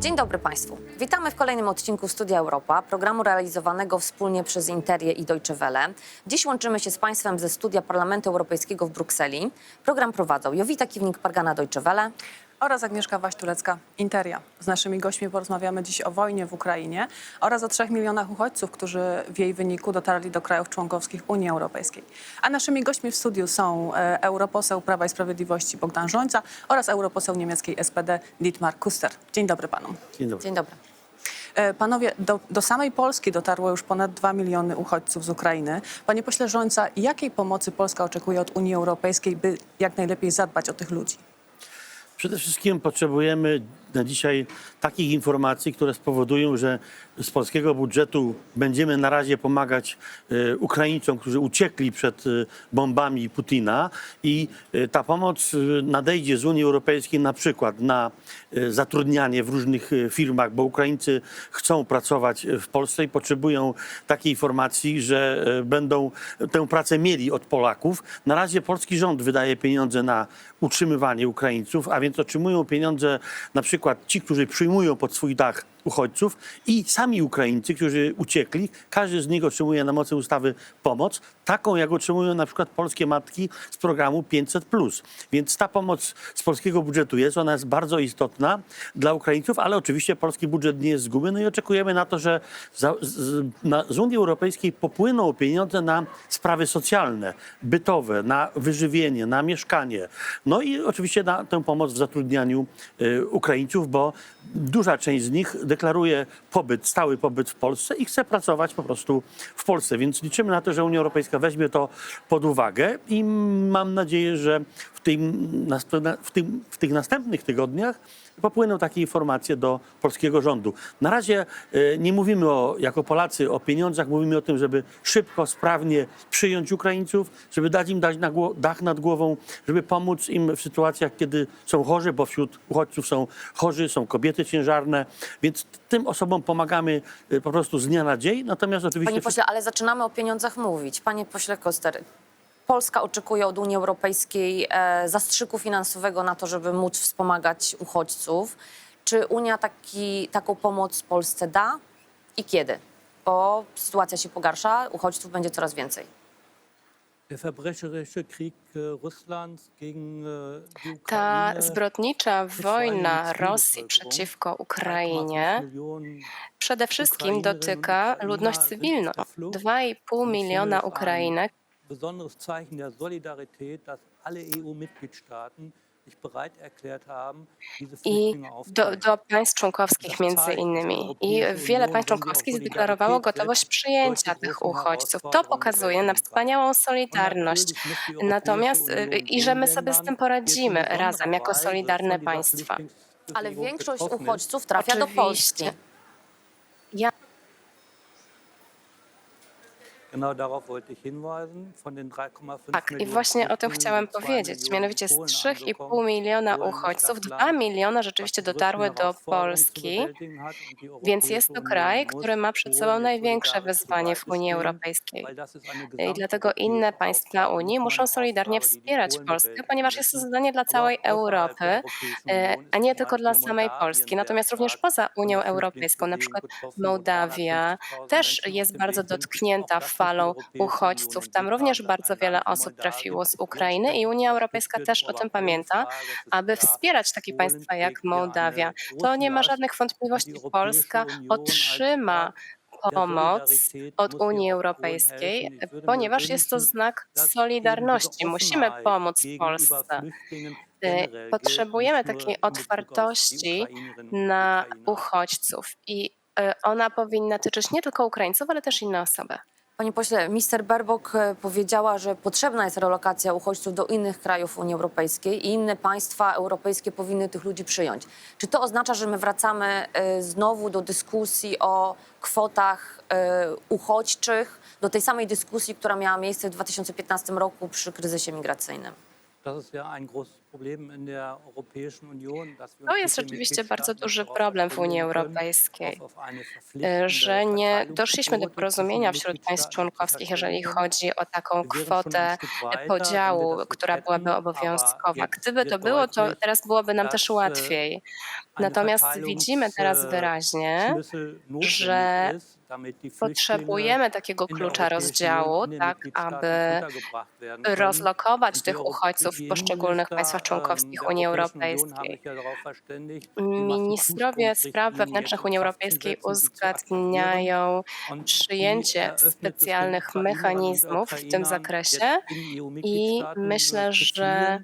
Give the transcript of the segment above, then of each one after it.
Dzień dobry Państwu. Witamy w kolejnym odcinku Studia Europa, programu realizowanego wspólnie przez Interię i Deutsche Welle. Dziś łączymy się z Państwem ze studia Parlamentu Europejskiego w Brukseli. Program prowadzą Jowita Kiwnik-Pargana Deutsche Welle. Oraz Agnieszka Waśtulecka, Interia. Z naszymi gośćmi porozmawiamy dziś o wojnie w Ukrainie oraz o trzech milionach uchodźców, którzy w jej wyniku dotarli do krajów członkowskich Unii Europejskiej. A naszymi gośćmi w studiu są e, europoseł Prawa i Sprawiedliwości Bogdan Żońca oraz europoseł niemieckiej SPD Dietmar Kuster. Dzień dobry panom. Dzień dobry. Dzień dobry. E, Panowie, do, do samej Polski dotarło już ponad 2 miliony uchodźców z Ukrainy. Panie pośle Żońca, jakiej pomocy Polska oczekuje od Unii Europejskiej, by jak najlepiej zadbać o tych ludzi? Przede wszystkim potrzebujemy na dzisiaj takich informacji, które spowodują, że z polskiego budżetu będziemy na razie pomagać e, Ukraińcom, którzy uciekli przed e, bombami Putina i e, ta pomoc nadejdzie z Unii Europejskiej na przykład na zatrudnianie w różnych firmach, bo Ukraińcy chcą pracować w Polsce i potrzebują takiej informacji, że będą tę pracę mieli od Polaków. Na razie polski rząd wydaje pieniądze na utrzymywanie Ukraińców, a więc otrzymują pieniądze na przykład ci, którzy przyjmują pod swój dach uchodźców i sami Ukraińcy, którzy uciekli. Każdy z nich otrzymuje na mocy ustawy pomoc, taką jak otrzymują na przykład polskie matki z programu 500+. Więc ta pomoc z polskiego budżetu jest, ona jest bardzo istotna dla Ukraińców, ale oczywiście polski budżet nie jest z gumy, no i oczekujemy na to, że z, na, z Unii Europejskiej popłyną pieniądze na sprawy socjalne, bytowe, na wyżywienie, na mieszkanie. No i oczywiście na tę pomoc w zatrudnianiu y, Ukraińców, bo duża część z nich deklaruje pobyt, stały pobyt w Polsce i chce pracować po prostu w Polsce. Więc liczymy na to, że Unia Europejska weźmie to pod uwagę i mam nadzieję, że w, tym, nas- w, tym, w tych następnych tygodniach popłyną takie informacje do polskiego rządu. Na razie e, nie mówimy o, jako Polacy o pieniądzach, mówimy o tym, żeby szybko, sprawnie przyjąć Ukraińców, żeby dać im dać na dach nad głową, żeby pomóc im w sytuacjach, kiedy są chorzy, bo wśród uchodźców są chorzy, są kobiety ciężarne, więc tym osobom pomagamy e, po prostu z dnia na dzień. Natomiast oczywiście Panie pośle, ale zaczynamy o pieniądzach mówić. Panie pośle Koster, Polska oczekuje od Unii Europejskiej e, zastrzyku finansowego na to, żeby móc wspomagać uchodźców. Czy Unia taki, taką pomoc Polsce da i kiedy? Bo sytuacja się pogarsza, uchodźców będzie coraz więcej. Äh, äh, Ta zbrodnicza wojna Rosji przeciwko Ukrainie przede wszystkim dotyka ludność cywilną. 2,5 miliona Ukrainek Besonderes Zeichen der Solidarität, dass alle EU-Mitgliedstaaten sich bereit erklärt haben, diese i Flüchtlinge do, aufzunehmen. do państw członkowskich między innymi. I wiele państw członkowskich zdeklarowało gotowość przyjęcia tych uchodźców. To pokazuje na wspaniałą solidarność. Natomiast y, i że my sobie z tym poradzimy razem jako solidarne państwa. Ale większość uchodźców trafia do Polski. Ja Tak, i właśnie o tym chciałem powiedzieć. Mianowicie z Polen 3,5 miliona uchodźców, 2 miliona rzeczywiście dotarły do Polski, więc jest to kraj, który ma przed sobą największe wyzwanie w Unii Europejskiej. I dlatego inne państwa Unii muszą solidarnie wspierać Polskę, ponieważ jest to zadanie dla całej Europy, e, a nie tylko dla samej Polski. Natomiast również poza Unią Europejską, na przykład Mołdawia też jest bardzo dotknięta falą uchodźców. Tam również bardzo wiele osób trafiło z Ukrainy i Unia Europejska też o tym pamięta, aby wspierać takie państwa jak Mołdawia. To nie ma żadnych wątpliwości. Polska otrzyma pomoc od Unii Europejskiej, ponieważ jest to znak solidarności. Musimy pomóc Polsce. Potrzebujemy takiej otwartości na uchodźców i y, ona powinna tyczyć nie tylko Ukraińców, ale też inne osoby. Panie pośle, minister Berbok e, powiedziała, że potrzebna jest relokacja uchodźców do innych krajów Unii Europejskiej i inne państwa europejskie powinny tych ludzi przyjąć. Czy to oznacza, że my wracamy e, znowu do dyskusji o kwotach e, uchodźczych, do tej samej dyskusji, która miała miejsce w 2015 roku przy kryzysie migracyjnym? Ja ein großes To jest rzeczywiście bardzo duży problem w Unii Europejskiej, e, że nie doszliśmy do porozumienia wśród państw członkowskich, jeżeli chodzi o taką kwotę podziału, która byłaby obowiązkowa. Gdyby to było, to teraz byłoby nam też e, łatwiej. Natomiast widzimy teraz e, wyraźnie, że potrzebujemy takiego klucza rozdziału, tak aby rozlokować tych uchodźców w poszczególnych Innenminister, państwach członkowskich Unii Europejskiej. Ministrowie spraw wewnętrznych Unii Europejskiej uzgadniają przyjęcie specjalnych mechanizmów w tym zakresie i myślę, że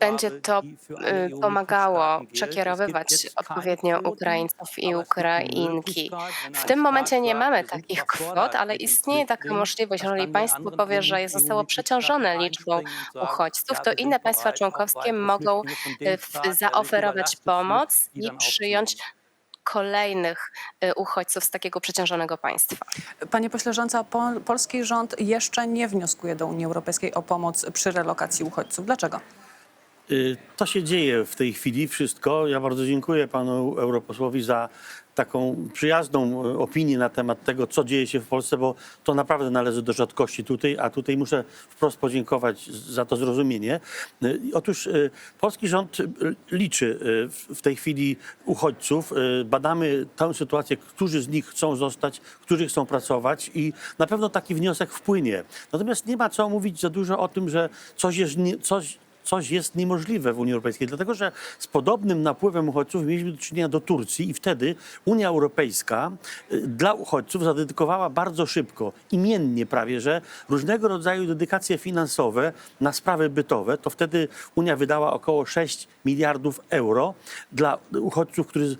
będzie to y, pomagało przekierowywać odpowiednio Ukraińców i Ukrainki. W tym momencie nie mamy takich kwot, ale istnieje taka możliwość, jeżeli państwo powie, że zostało przeciążone liczbą uchodźców, to inne państwa członkowskie mogą y, zaoferować pomoc i przyjąć kolejnych y, uchodźców z takiego przeciążonego państwa. Panie pośle Rząca, pol, polski rząd jeszcze nie wnioskuje do Unii Europejskiej o pomoc przy relokacji uchodźców. Dlaczego? Y, To się dzieje w tej chwili wszystko. Ja bardzo dziękuję panu europosłowi za taką przyjazną y, opinię na temat tego, co dzieje się w Polsce, bo to naprawdę należy do rzadkości tutaj, a tutaj muszę wprost podziękować za to zrozumienie. Y, Otóż polski rząd liczy w- tej chwili uchodźców. Badamy tę sytuację, którzy z nich chcą zostać, którzy chcą pracować i na pewno taki wniosek wpłynie. Natomiast nie ma co mówić za dużo o tym, że coś jest, coś, coś jest niemożliwe w Unii Europejskiej, dlatego że z podobnym napływem uchodźców mieliśmy do czynienia do Turcji i wtedy Unia Europejska y, dla uchodźców zadedykowała bardzo szybko, imiennie prawie, że różnego rodzaju dedykacje finansowe na sprawy bytowe. To wtedy Unia wydała około 6 miliardów euro dla uchodźców, którzy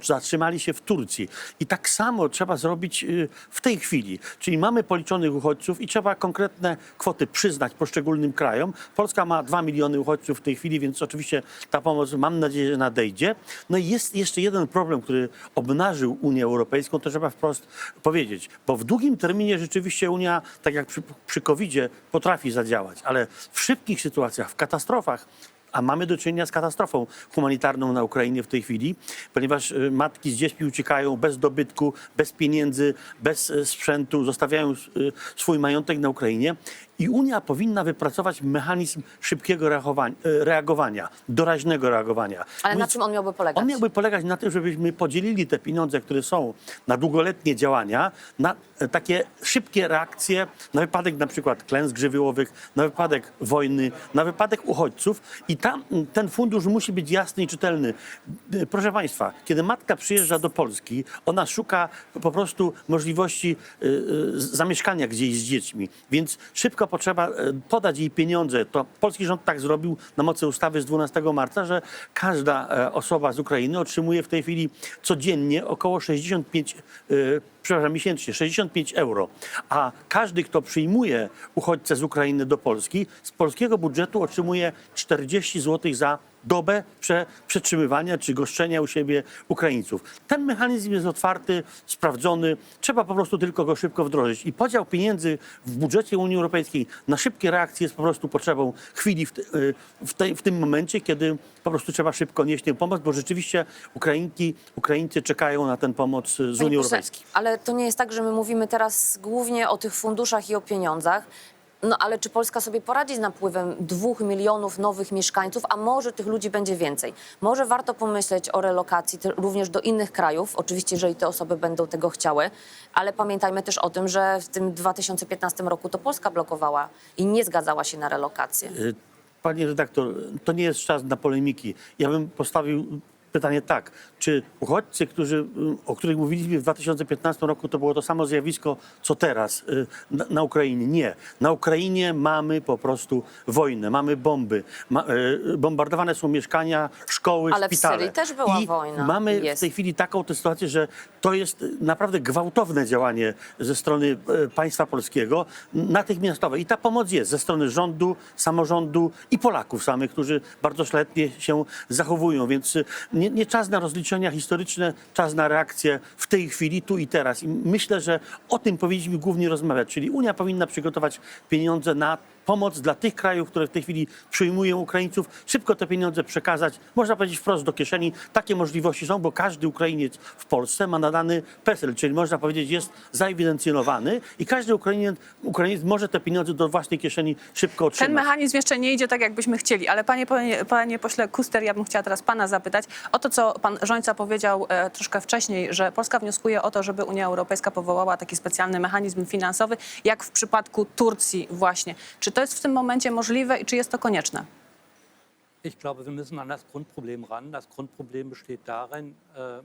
y, zatrzymali się w Turcji. I tak samo trzeba zrobić y, w tej chwili. Czyli mamy policzonych uchodźców i trzeba konkretne kwoty przyznać poszczególnym krajom. Polska ma 2 miliony uchodźców w tej chwili, więc oczywiście ta pomoc mam nadzieję, że nadejdzie. No i jest jeszcze jeden problem, który obnażył Unię Europejską, to trzeba wprost powiedzieć, bo w długim terminie rzeczywiście Unia, tak jak przy, przy COVID-zie, potrafi zadziałać, ale w szybkich sytuacjach, w katastrofach, a mamy do czynienia z katastrofą humanitarną na Ukrainie w tej chwili, ponieważ y, matki z dziećmi uciekają bez dobytku, bez pieniędzy, bez y, sprzętu, zostawiają y, swój majątek na Ukrainie. I Unia powinna wypracować mechanizm szybkiego reagowania, y, reagowania doraźnego reagowania. Ale na czym on miałby polegać? on miałby polegać na tym, żebyśmy podzielili te pieniądze, które są na długoletnie działania, na e, takie szybkie reakcje na wypadek na przykład klęsk żywiołowych, na wypadek wojny, na wypadek uchodźców i tam ten fundusz musi być jasny i czytelny. E, Proszę Państwa, kiedy matka przyjeżdża do Polski, ona szuka po prostu możliwości e, e, zamieszkania gdzieś z dziećmi, więc szybko potrzeba e, podać jej pieniądze. To polski rząd tak zrobił na mocy ustawy z 12 marca, że każda e, osoba z Ukrainy otrzymuje w tej chwili codziennie około 65 e, przepraszam, miesięcznie 65 euro, a każdy, kto przyjmuje uchodźcę z Ukrainy do Polski, z polskiego budżetu otrzymuje 40 zł za dobę prze, przetrzymywania czy goszczenia u siebie Ukraińców. Ten mechanizm jest otwarty, sprawdzony, trzeba po prostu tylko go szybko wdrożyć. I podział pieniędzy w budżecie Unii Europejskiej na szybkie reakcje jest po prostu potrzebą chwili w, te, y, w, tej, w tym momencie, kiedy po prostu trzeba szybko nieść tę pomoc, bo rzeczywiście Ukrainki, Ukraińcy czekają na tę pomoc z Panie Unii Europejskiej. Ale to nie jest tak, że my mówimy teraz głównie o tych funduszach i o pieniądzach. No ale czy Polska sobie poradzi z napływem dwóch milionów nowych mieszkańców, a może tych ludzi będzie więcej? Może warto pomyśleć o relokacji również do innych krajów, oczywiście jeżeli te osoby będą tego chciały, ale pamiętajmy też o tym, że w tym 2015 roku to Polska blokowała i nie zgadzała się na relokację. Y, Panie redaktor, to nie jest czas na polemiki. Ja bym postawił pytanie tak. Czy uchodźcy, którzy, y, o których mówiliśmy w 2015 roku, to było to samo zjawisko, co teraz y, na, na Ukrainie? Nie. Na Ukrainie mamy po prostu wojnę, mamy bomby. Ma, y, bombardowane są mieszkania, szkoły, Ale w szpitale. Syrii też była I wojna. mamy Jest. w tej chwili taką tę sytuację, że to jest naprawdę gwałtowne działanie ze strony państwa polskiego, natychmiastowe. I ta pomoc jest ze strony rządu, samorządu i Polaków samych, którzy bardzo szlachetnie się zachowują. Więc e, nie, nie czas na rozliczenia historyczne, czas na reakcję w tej chwili, tu i teraz. I myślę, że o tym powinniśmy głównie rozmawiać. Czyli Unia powinna przygotować pieniądze na pomoc dla tych krajów, które w tej chwili przyjmują Ukraińców, szybko te pieniądze przekazać, można powiedzieć wprost do kieszeni. Takie możliwości są, bo każdy Ukrainiec w Polsce ma nadany PESEL, czyli można powiedzieć jest zaewidencjonowany i każdy Ukrainiec, Ukrainiec może te pieniądze do własnej kieszeni szybko otrzymać. Ten mechanizm jeszcze nie idzie tak, jakbyśmy chcieli, ale panie, panie, panie pośle Kuster, ja bym chciała teraz pana zapytać o to, co pan Żońca powiedział e, troszkę wcześniej, że Polska wnioskuje o to, żeby Unia Europejska powołała taki specjalny mechanizm finansowy, jak w przypadku Turcji właśnie. Czy to jest w tym momencie możliwe i czy jest to konieczne?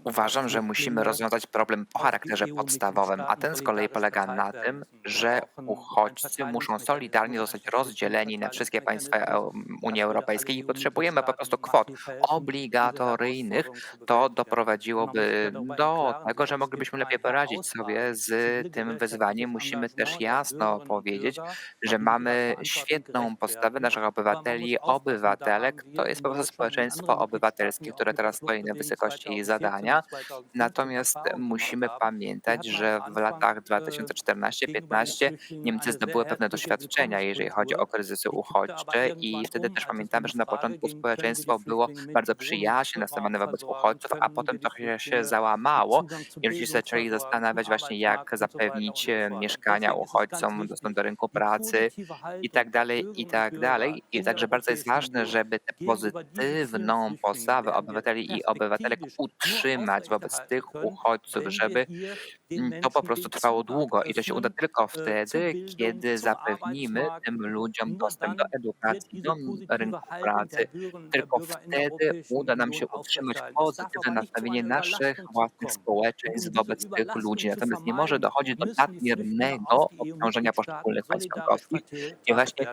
Uważam, że musimy rozwiązać problem o charakterze podstawowym, a ten z kolei polega na tym, że uchodźcy muszą solidarnie zostać rozdzieleni na wszystkie państwa Unii Europejskiej i potrzebujemy po prostu kwot obligatoryjnych. To doprowadziłoby do tego, że moglibyśmy lepiej poradzić sobie z tym wyzwaniem. Musimy też jasno powiedzieć, że mamy świetną postawę naszych obywateli, obywatelek. To jest po prostu społeczeństwo obywatelskie, które teraz stoi na wysokości jej zadania. Natomiast musimy pamiętać, że w latach 2014-15 Niemcy zdobyły pewne doświadczenia, jeżeli chodzi o kryzysy uchodźcze i wtedy też pamiętamy, że na początku społeczeństwo było bardzo przyjaźnie nastawione wobec uchodźców, a potem trochę się załamało i ludzie zaczęli zastanawiać właśnie, jak zapewnić e, mieszkania uchodźcom, dostęp do rynku pracy i tak dalej, i tak dalej. I także bardzo jest ważne, żeby tę pozytywną postawę obywateli i obywatelek utrzymać wobec tych uchodźców, żeby to po prostu trwało długo i to się uda tylko wtedy, kiedy zapewnimy tym ludziom dostęp do edukacji, do rynku pracy. Tylko wtedy uda nam się utrzymać pozytywne nastawienie naszych własnych społeczeństw wobec tych ludzi. Natomiast nie może dochodzić do nadmiernego obciążenia poszczególnych państw członkowskich i właśnie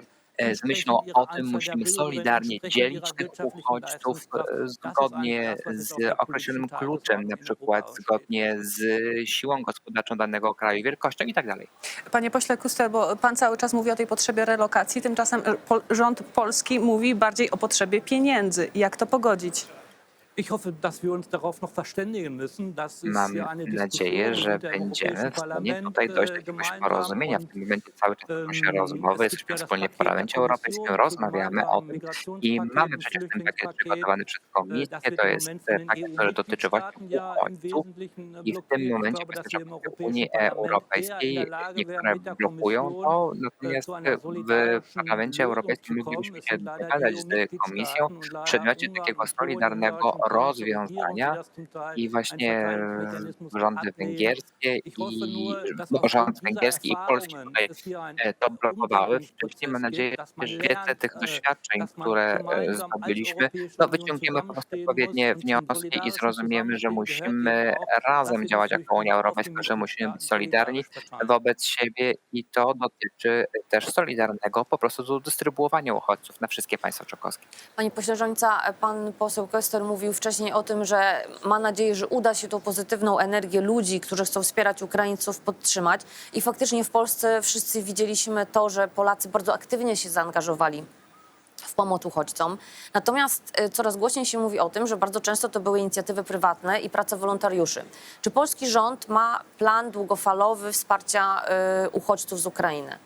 z myślą o tym musimy solidarnie dzielić tych uchodźców e, zgodnie z określonym kluczem, na przykład zgodnie z siłą gospodarczą danego kraju, wielkością i tak dalej. Panie pośle Kuster, bo pan cały czas mówi o tej potrzebie relokacji, tymczasem e, pol, rząd polski mówi bardziej o potrzebie pieniędzy. Jak to pogodzić? Mam nadzieję, że będziemy w stanie tutaj dojść do äh, jakiegoś porozumienia. W tym momencie cały czas toczą się ähm, rozmowy, es gibt jesteśmy wspólnie w Parlamencie Europejskim, rozmawiamy o tym i mamy przecież ten pakiet przygotowany przez äh, Komisję. To jest von e, pakiet, który dotyczy właśnie uchodźców. I w tym momencie myślę, że Europäischen Unii Europejskiej niektóre blokują to, Kommission natomiast w Parlamencie Europejskim moglibyśmy się dogadać z Komisją w przedmiocie takiego solidarnego rozwiązania i właśnie rządy węgierskie i rząd węgierski i polski tutaj e, to blokowały. Wcześniej mam nadzieję, że w świetle lernt, tych doświadczeń, które e, zdobyliśmy, no wyciągniemy po prostu odpowiednie wnioski i zrozumiemy, że musimy razem działać jako Unia Europejska, że musimy być solidarni wobec siebie i to dotyczy też solidarnego po prostu dystrybuowania uchodźców na wszystkie państwa członkowskie. Panie pośle Żońca, pan poseł Köster mówił wcześniej o tym, że ma nadzieję, że uda się tą pozytywną energię ludzi, którzy chcą wspierać Ukraińców, podtrzymać. I faktycznie w Polsce wszyscy widzieliśmy to, że Polacy bardzo aktywnie się zaangażowali w pomoc uchodźcom. Natomiast y, coraz głośniej się mówi o tym, że bardzo często to były inicjatywy prywatne i praca wolontariuszy. Czy polski rząd ma plan długofalowy wsparcia y, uchodźców z Ukrainy?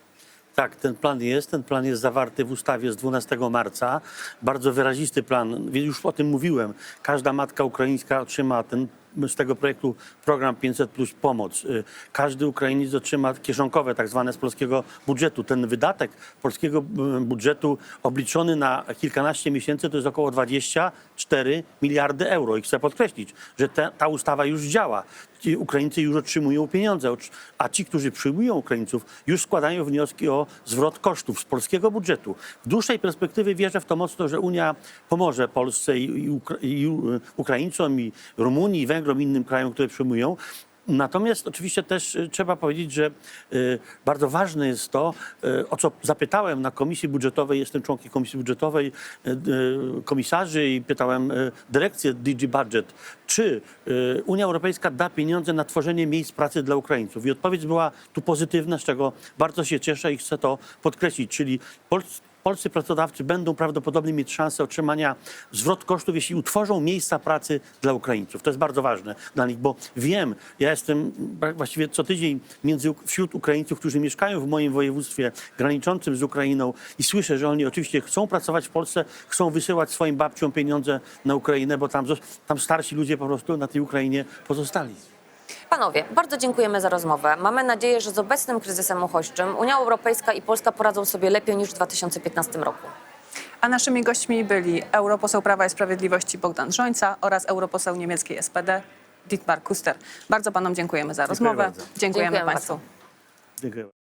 Tak, ten plan jest. Ten plan jest zawarty w ustawie z 12 marca. Bardzo wyrazisty plan. Już o tym mówiłem. Każda matka ukraińska otrzyma ten, z tego projektu program 500 plus pomoc. Y, Każdy Ukrainiec otrzyma kieszonkowe, tak zwane z polskiego budżetu. Ten wydatek polskiego y, budżetu obliczony na kilkanaście miesięcy to jest około 24 miliardy euro. I chcę podkreślić, że te, ta ustawa już działa. Ci Ukraińcy już otrzymują pieniądze, a ci, którzy przyjmują Ukraińców, już składają wnioski o zwrot kosztów z polskiego budżetu. W dłuższej perspektywie wierzę w to mocno, że Unia pomoże Polsce i, Ukra- i U- Ukraińcom, i Rumunii, i Węgrom, i innym krajom, które przyjmują. Natomiast oczywiście też y, trzeba powiedzieć, że y, bardzo ważne jest to, y, o co zapytałem na komisji budżetowej, jestem członkiem komisji budżetowej, komisarzy i pytałem dyrekcję DG Budget, czy Unia Europejska da pieniądze na tworzenie miejsc pracy dla Ukraińców. I odpowiedź była tu pozytywna, z czego bardzo się cieszę i chcę to podkreślić. Czyli Pols- polscy pracodawcy będą prawdopodobnie mieć szansę otrzymania zwrot kosztów, jeśli utworzą miejsca pracy dla Ukraińców. To jest bardzo ważne dla nich, bo wiem, ja jestem właściwie co tydzień między, wśród Ukraińców, którzy mieszkają w moim województwie graniczącym z Ukrainą i słyszę, że oni oczywiście chcą pracować w Polsce, chcą wysyłać swoim babciom pieniądze na Ukrainę, bo tam, tam starsi ludzie po prostu na tej Ukrainie pozostali. Panowie, bardzo dziękujemy za rozmowę. Mamy nadzieję, że z obecnym kryzysem uchodźczym Unia Europejska i Polska poradzą sobie lepiej niż w 2015 roku. A naszymi gośćmi byli europoseł Prawa i Sprawiedliwości Bogdan Rzońca oraz europoseł niemieckiej SPD Dietmar Kuster. Bardzo panom dziękujemy za rozmowę. Dziękujemy, Dziękujemy państwu. Dziękuję.